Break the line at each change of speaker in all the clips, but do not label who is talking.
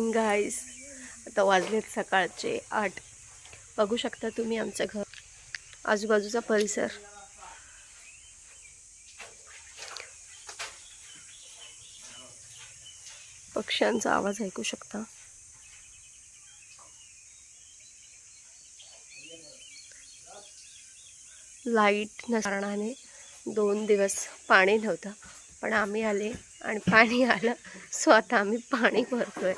गाईस आता वाजलेत सकाळचे आठ. बघू शकता तुम्ही आमचं घर. आजूबाजूचा परिसर. पक्ष्यांचा आवाज ऐकू शकता. लाइट नसकारणाने दोन दिवस पाणी नव्हतं. पण आम्ही आले आणि पाणी आलं. स्वतः आम्ही पाणी भरतोय.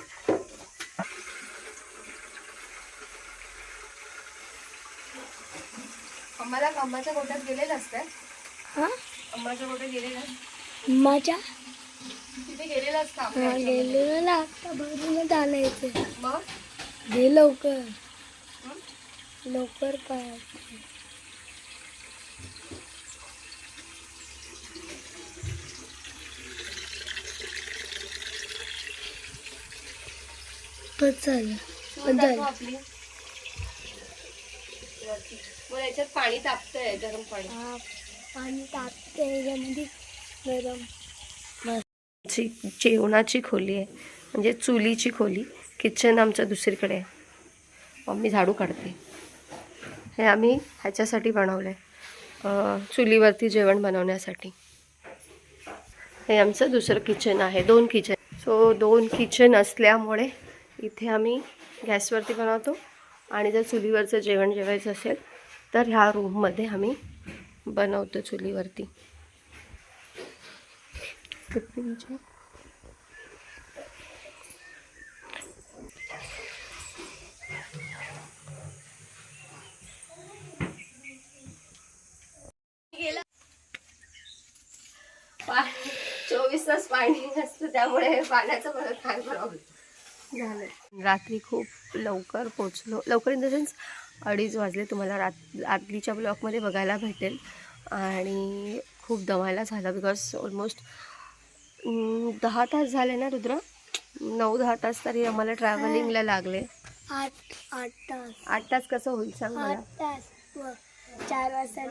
आम्हाला कामाच्या गोट्यात गेलेलं असतं
हा?
गोट्यात गेलेलं तिथे गेलेलं असतं आपल्या
आलं येते
मग?
लवकर? लवकर
सूर दाखव आपली. मग याच्यात पाणी तापतंय गरम पाणी.
हा, पाणी टाकते याच्यामध्ये गरम.
ची जेवणाची खोली आहे. म्हणजे चुलीची खोली. किचन आमचं दुसरीकडे आहे. मम्मी झाडू काढते. हे आम्ही ह्याच्यासाठी बनवलं आहे चुलीवरती जेवण बनवण्यासाठी. हे आमचं दुसरं किचन आहे. दोन किचन. सो दोन किचन असल्यामुळे इथे आम्ही गॅसवरती बनवतो. आणि जर चुलीवरचं जेवण जेवायचं असेल तर ह्या रूममध्ये आम्ही बनवतो चुलीवरती. चोवीस तास पाणी नसतं त्यामुळे पाण्याचं काय झालं. रात्री खूप लवकर पोचलो लवकर इन द सेन्स अडीच वाजले तुम्हाला रात आदलीच्या ब्लॉकमध्ये बघायला भेटेल. आणि खूप दमायला झालं बिकॉज ऑलमोस्ट दहा तास झाले ना रुद्र? नऊ दहा तास तरी आम्हाला ट्रॅव्हलिंगला लागले.
आठ आठ तास.
आठ तास कसं होईल सांग मला?
आठ तास. व चार वाजता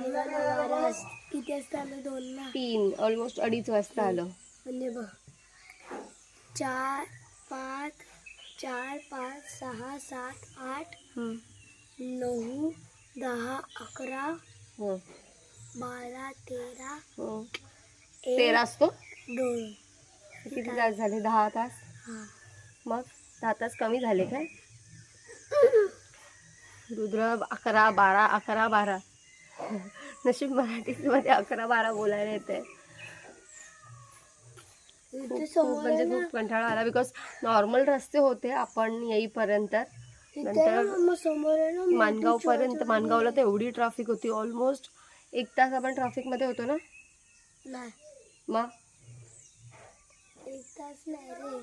किती वाजता आलो? दोन ना
तीन ऑलमोस्ट अडीच वाजता आलं.
म्हणजे बघ. चार पाच चार पाच सहा सात आठ. नऊ दहा अकरा
हो.
बारा तेरा
हो.
एक
तेरा असतो?
दोन.
किती तास झाले? दहा तास?
हा.
मग दहा तास कमी झाले काय? रुद्र अकरा बारा अकरा बारा. नशीब मराठीमध्ये अकरा बारा बोलायला येते
इथे
खूप म्हणजे
आहे
खूप कंटाळा आला. बिकॉज नॉर्मल रस्ते होते आपण येईपर्यंत. नंतर मानगाव पर्यंत मानगावला तर एवढी ट्रॅफिक होती ऑलमोस्ट एक तास आपण ट्रॅफिकमध्ये होतो ना? मग?
एक तास नाही रे.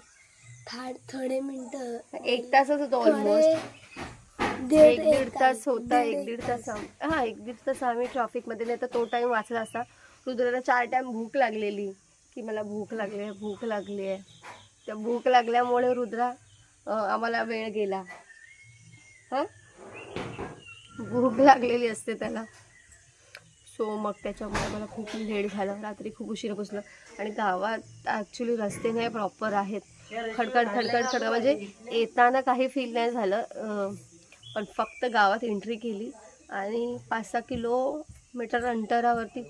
थाड थोडे मिनिट.
एक तासच होतो ऑलमोस्ट एक दीड तास. होता एक दीड तास. हा एक दीड तास आम्ही ट्रॅफिकमध्ये नाही तर तो टाईम वाचला असता. रुद्राला चार टाईम भूक लागलेली की मला भूक लागली आहे भूक लागली आहे त्या भूक लागल्यामुळे रुद्रा आम्हाला वेळ गेला. हां? भूक लागलेली असते त्याला. सो मग त्याच्यामुळे मला खूप लेट झालं. रात्री खूप उशीर पोचलं आणि गावात ॲक्च्युली रस्ते नाही प्रॉपर आहेत. खडखड खडखड खडखड म्हणजे येताना काही फील नाही झालं. पण फक्त गावात एंट्री केली. आणि पाच सहा किलोमीटर अंतरावरती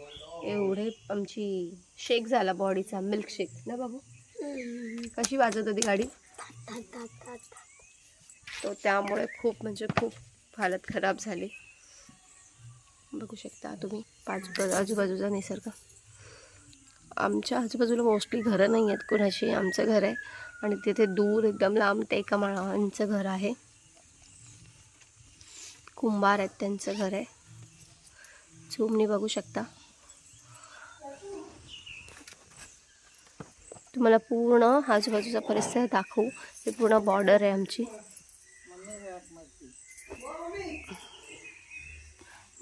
एवढे आमची शेक झाला बॉडीचा मिल्क शेक ना बाबू? कशी वाजत होती गाडी? तो त्यामुळे खूप म्हणजे खूप हालत खराब झाली. बघू शकता तुम्ही पाच आजूबाजूचा निसर्ग. आमच्या आजूबाजूला मोस्टली घरं नाही आहेत कुणाशी आमचं घर आहे. आणि तिथे दूर एकदम लांब ते एका माळांचं घर आहे. कुंभार आहेत त्यांचं घर आहे. झूमनी बघू शकता. तुम्हाला पूर्ण आजूबाजूचा परिसर दाखवू. हे पूर्ण बॉर्डर आहे आमची.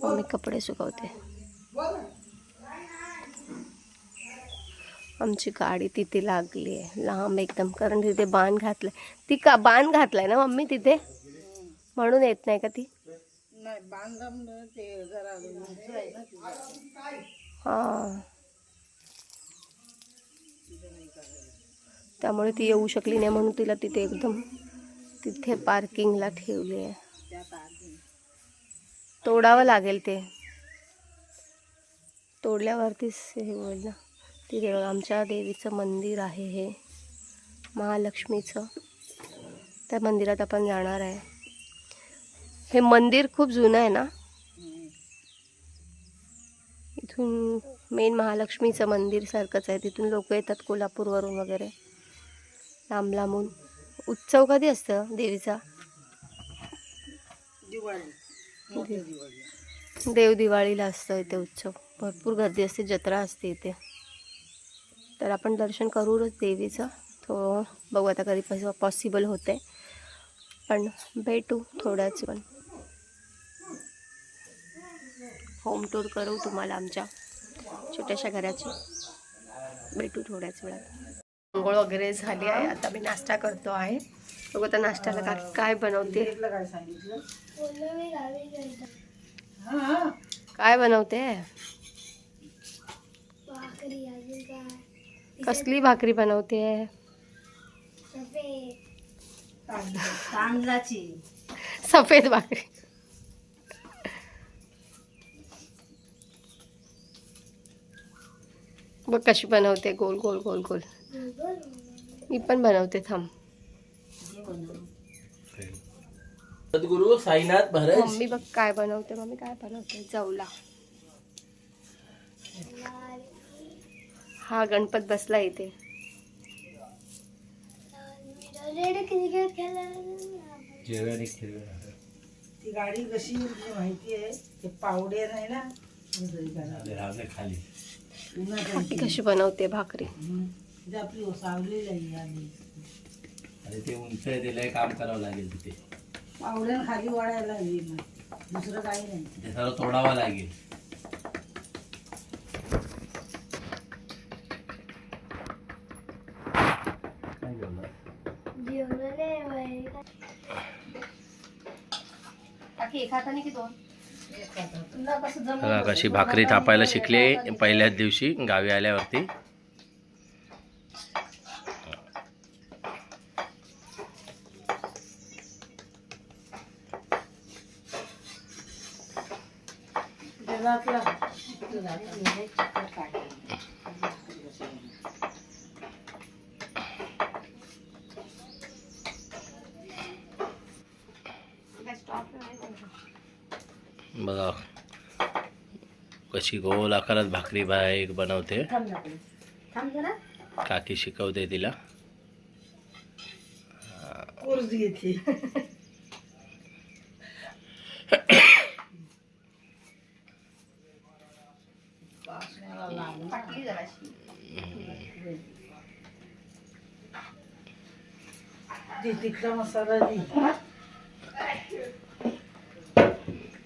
मम्मी कपडे सुकवते. आमची गाडी तिथे लागली आहे. लांब एकदम कारण तिथे बाण घातलाय. ती का बाण घातलाय ना मम्मी तिथे? म्हणून येत नाही का ती? हां. त्यामुळे ती येऊ शकली नाही म्हणून तिला तिथे एकदम तिथे पार्किंगला ठेवली आहे. तोडावं लागेल ते. तोडल्यावरतीच हे बोललं तिथे आमच्या देवीचं मंदिर आहे हे. महालक्ष्मीचं. त्या मंदिरात आपण जाणार आहे. हे मंदिर खूप जुनं आहे ना? इथून मेन महालक्ष्मीचं मंदिर सारखंच आहे. तिथून लोक येतात कोल्हापूरवरून वगैरे. लांब लांबून. उत्सव कधी असतं देवीचा? देव दिवाळीला असतं इथे उत्सव. भरपूर गर्दी असते जत्रा असते इथे. तर आपण दर्शन करूच देवीचं. तो बघू आता कधी पॉसिबल होते पण भेटू थोड्याच पण. होम टूर करू तुम्हाला आमच्या. छोट्याशा घराची. भेटू थोड्याच वेळात. आंघोळ वगैरे झाली आहे. आता मी नाश्ता करतो आहे. बघू आता नाश्त्याला का काय बनवते काय बनवते कसली भाकरी बनवते
सफ़ेद
तांदळाची
सफ़ेद भाकरी. बघ बनवते, गोल गोल गोल गोल. मी पण बनवते, थांब.
सद्गुरु साईनाथ महाराज.
मम्मी बघ काय बनवते मम्मी काय बनवते? जवला. हा गणपत बसला इथे.
ती गाडी कशी माहिती आहे? ते पावडे नाही ना.
खाली.
कशी बनवते भाकरी?
आपली सावलेली आहे. आधी
अरे ते उंच आहे त्याला काम करावं लागेल तिथे.
पावड्यानं खाली वाढायला लागली. दुसरं काही नाही.
ते सर्व तोडावं लागेल. काय जेवणार?
जेवणाने बाहेर
बघा कशी भाकरी थापायला शिकले पहिल्याच दिवशी गावी आल्यावरती. बघा. कशी गोल आकारात भाकरी बाईक बनवते. काकी शिकवते तिला.
कोर्स घेतली ती मसाला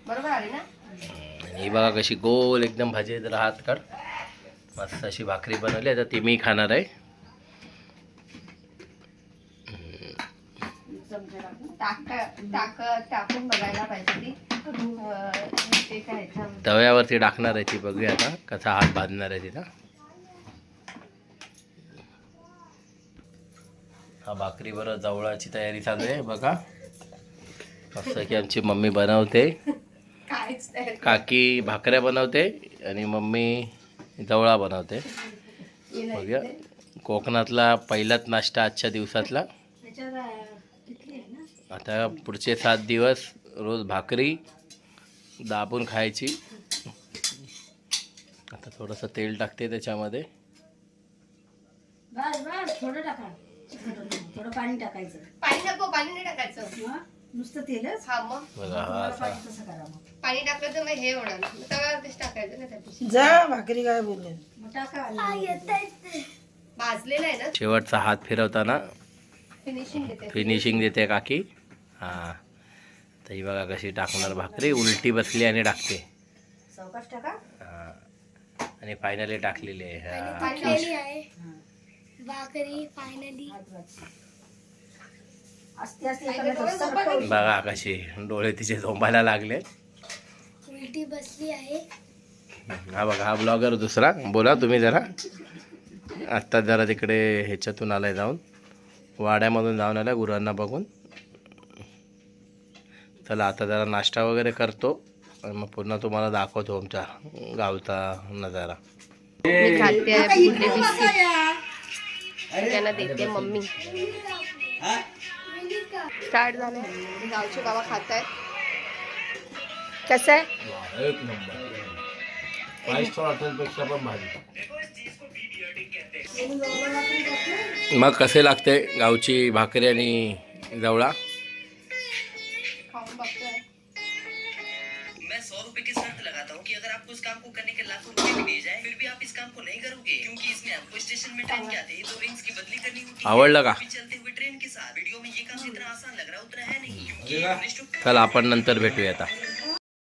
बरोबर आली ना
ही बघा कशी गोल एकदम भाजी जरा हात काढ. मस्त अशी भाकरी बनवली आता ती मी खाणार आहे.
टाक टाक टाकून बघायला पाहिजे ती.
तव्यावरती टाकणार आहे ती बघूया आता कसा हात बांधणार आहे तिला हा भाकरी बरं जवळाची तयारी चालू आहे बघा. मस्त की आमची मम्मी बनवते. काकी भाकऱ्या बनवते आणि मम्मी जवळा बनवते. बघूया. कोकणातला पहिलाच नाश्ता आजच्या दिवसातला. आता पुढचे सात दिवस रोज भाकरी दाबून खायची. आता थोडंसं तेल टाकते त्याच्यामध्ये.
बस बस थोडं टाका. थोडं पाणी टाकायचं.
पाणी नको पाणी नाही टाकायचं.
मग नुसतं तेलच?
हा मग.
बघा हा असा.
तसं करा मग
पाणी टाकलं तर मग हे होणार. मग तव्यावरतीच टाकायचं ना त्यापेक्षा
जा भाकरी काय बोलले? मग टाका.
भाजलेलं आहे ना?
शेवटचा हात फिरवताना.
फिनिशिंग देते.
फिनिशिंग देते काकी. हां. तर ही बघा कशी टाकणार भाकरी. उलटी बसली आणि टाकते. हां. आणि फायनली टाकलेली आहे. बघा कशी डोळे तिचे झोंबायला लागले.
उलटी बसली आहे.
हा बघा हा ब्लॉगर दुसरा. बोला तुम्ही जरा. आत्ता जरा तिकडे ह्याच्यातून आलाय जाऊन. वाड्यामधून जाऊन आल्या गुरांना बघून. चला आता जरा नाश्ता वगैरे करतो. आणि मग पुन्हा तुम्हाला दाखवतो आमच्या गावचा नजारा.
त्यांना देते मम्मी. स्टार्ट झाले गावचे बाबा खात आहेत कसं आहे?
एक नंबर. मग कसे लागते गावची भाकरी आणि जवळा?
रुपए की शर्त लगाता हूँ कि अगर आपको इस काम को करने के लाखों रुपए भी दिए जाए फिर भी आप इस काम को नहीं करोगे। क्योंकि इसमें आपको स्टेशन में ट्रेन के आते ही दो रिंग्स की बदली करनी होती है। चलते हुए ट्रेन के साथ। वीडियो में ये काम जितना आसान लग रहा है उतना है नहीं। क्योंकि
चला। आपण नंतर भेटूया आता